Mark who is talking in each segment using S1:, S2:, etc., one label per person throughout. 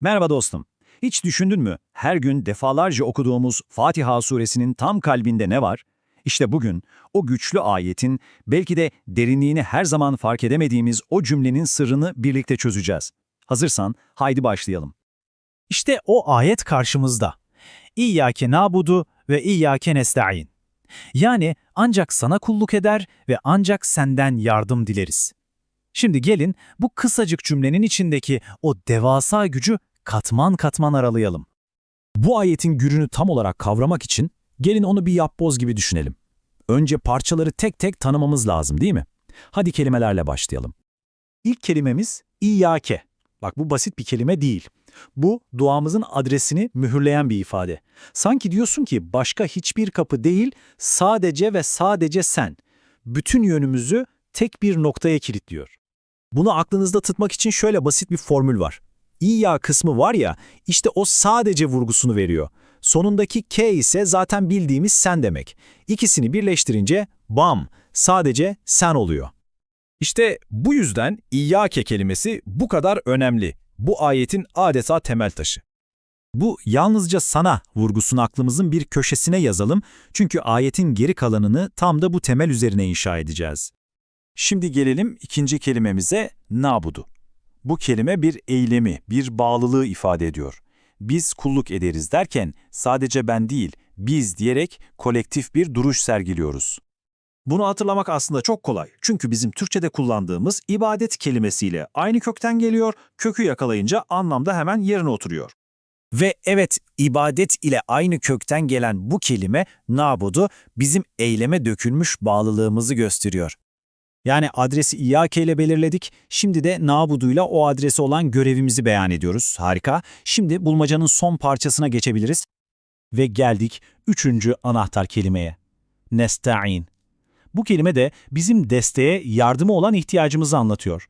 S1: Merhaba dostum. Hiç düşündün mü? Her gün defalarca okuduğumuz Fatiha suresinin tam kalbinde ne var? İşte bugün o güçlü ayetin belki de derinliğini her zaman fark edemediğimiz o cümlenin sırrını birlikte çözeceğiz. Hazırsan haydi başlayalım.
S2: İşte o ayet karşımızda. İyyâke nâbudu ve iyyâke nesta'in. Yani ancak sana kulluk eder ve ancak senden yardım dileriz. Şimdi gelin bu kısacık cümlenin içindeki o devasa gücü katman katman aralayalım.
S3: Bu ayetin gürünü tam olarak kavramak için gelin onu bir yapboz gibi düşünelim. Önce parçaları tek tek tanımamız lazım değil mi? Hadi kelimelerle başlayalım.
S2: İlk kelimemiz İyyâke. Bak bu basit bir kelime değil. Bu duamızın adresini mühürleyen bir ifade. Sanki diyorsun ki başka hiçbir kapı değil, sadece ve sadece sen. Bütün yönümüzü tek bir noktaya kilitliyor.
S3: Bunu aklınızda tutmak için şöyle basit bir formül var. İyya kısmı var ya, işte o sadece vurgusunu veriyor. Sonundaki K ise zaten bildiğimiz sen demek. İkisini birleştirince bam, sadece sen oluyor. İşte bu yüzden İyyâke kelimesi bu kadar önemli. Bu ayetin adeta temel taşı. Bu yalnızca sana vurgusunu aklımızın bir köşesine yazalım çünkü ayetin geri kalanını tam da bu temel üzerine inşa edeceğiz. Şimdi gelelim ikinci kelimemize nabudu. Bu kelime bir eylemi, bir bağlılığı ifade ediyor. Biz kulluk ederiz derken sadece ben değil, biz diyerek kolektif bir duruş sergiliyoruz.
S4: Bunu hatırlamak aslında çok kolay. Çünkü bizim Türkçe'de kullandığımız ibadet kelimesiyle aynı kökten geliyor, kökü yakalayınca anlamda hemen yerine oturuyor.
S1: Ve evet ibadet ile aynı kökten gelen bu kelime nabudu bizim eyleme dökülmüş bağlılığımızı gösteriyor. Yani adresi İyyâke ile belirledik, şimdi de nabuduyla o adresi olan görevimizi beyan ediyoruz. Harika. Şimdi bulmacanın son parçasına geçebiliriz.
S2: Ve geldik üçüncü anahtar kelimeye. Nesta'in. Bu kelime de bizim desteğe, yardıma olan ihtiyacımızı anlatıyor.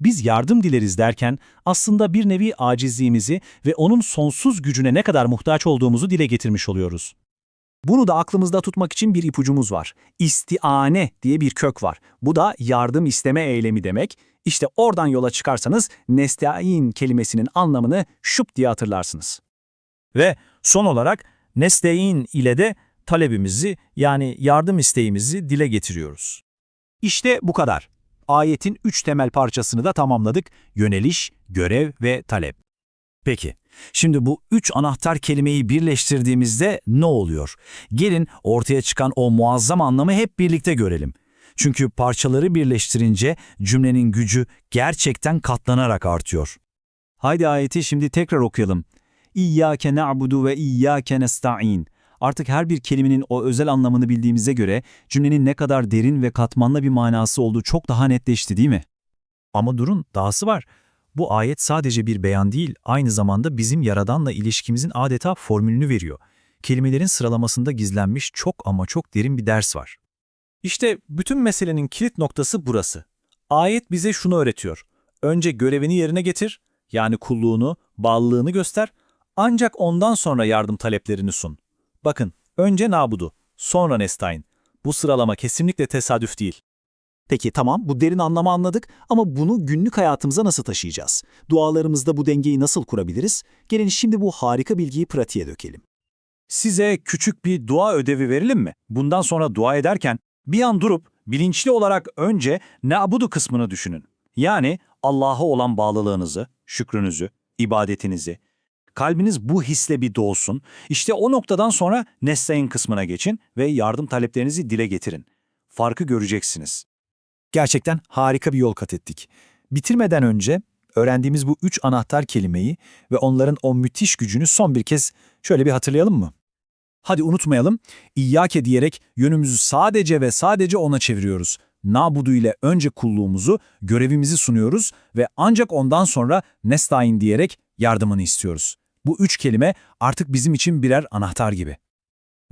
S2: Biz yardım dileriz derken aslında bir nevi acizliğimizi ve onun sonsuz gücüne ne kadar muhtaç olduğumuzu dile getirmiş oluyoruz.
S1: Bunu da aklımızda tutmak için bir ipucumuz var. İstiane diye bir kök var. Bu da yardım isteme eylemi demek. İşte oradan yola çıkarsanız nesta'in kelimesinin anlamını şup diye hatırlarsınız.
S2: Ve son olarak nestein ile de talebimizi yani yardım isteğimizi dile getiriyoruz.
S3: İşte bu kadar. Ayetin üç temel parçasını da tamamladık. Yöneliş, görev ve talep.
S1: Peki, şimdi bu üç anahtar kelimeyi birleştirdiğimizde ne oluyor? Gelin ortaya çıkan o muazzam anlamı hep birlikte görelim. Çünkü parçaları birleştirince cümlenin gücü gerçekten katlanarak artıyor. Haydi ayeti şimdi tekrar okuyalım. İyyâke na'budu ve iyyâke nesta'in. Artık her bir kelimenin o özel anlamını bildiğimize göre cümlenin ne kadar derin ve katmanlı bir manası olduğu çok daha netleşti değil mi? Ama durun, dahası var. Bu ayet sadece bir beyan değil, aynı zamanda bizim Yaradan'la ilişkimizin adeta formülünü veriyor. Kelimelerin sıralamasında gizlenmiş çok ama çok derin bir ders var.
S2: İşte bütün meselenin kilit noktası burası. Ayet bize şunu öğretiyor. Önce görevini yerine getir, yani kulluğunu, bağlılığını göster, ancak ondan sonra yardım taleplerini sun. Bakın, önce Nabudu, sonra Nestayn. Bu sıralama kesinlikle tesadüf değil.
S3: Peki tamam bu derin anlamı anladık ama bunu günlük hayatımıza nasıl taşıyacağız? Dualarımızda bu dengeyi nasıl kurabiliriz? Gelin şimdi bu harika bilgiyi pratiğe dökelim.
S4: Size küçük bir dua ödevi verelim mi? Bundan sonra dua ederken bir an durup bilinçli olarak önce nabudu kısmını düşünün. Yani Allah'a olan bağlılığınızı, şükrünüzü, ibadetinizi. Kalbiniz bu hisle bir dolsun. İşte o noktadan sonra nestayn kısmına geçin ve yardım taleplerinizi dile getirin. Farkı göreceksiniz.
S3: Gerçekten harika bir yol kat ettik. Bitirmeden önce öğrendiğimiz bu üç anahtar kelimeyi ve onların o müthiş gücünü son bir kez şöyle bir hatırlayalım mı? Hadi unutmayalım, İyyâke diyerek yönümüzü sadece ve sadece ona çeviriyoruz. Nabudu ile önce kulluğumuzu, görevimizi sunuyoruz ve ancak ondan sonra Nestayn diyerek yardımını istiyoruz. Bu üç kelime artık bizim için birer anahtar gibi.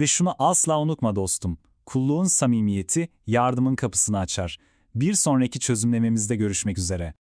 S2: Ve şunu asla unutma dostum. Kulluğun samimiyeti yardımın kapısını açar. Bir sonraki çözümlememizde görüşmek üzere.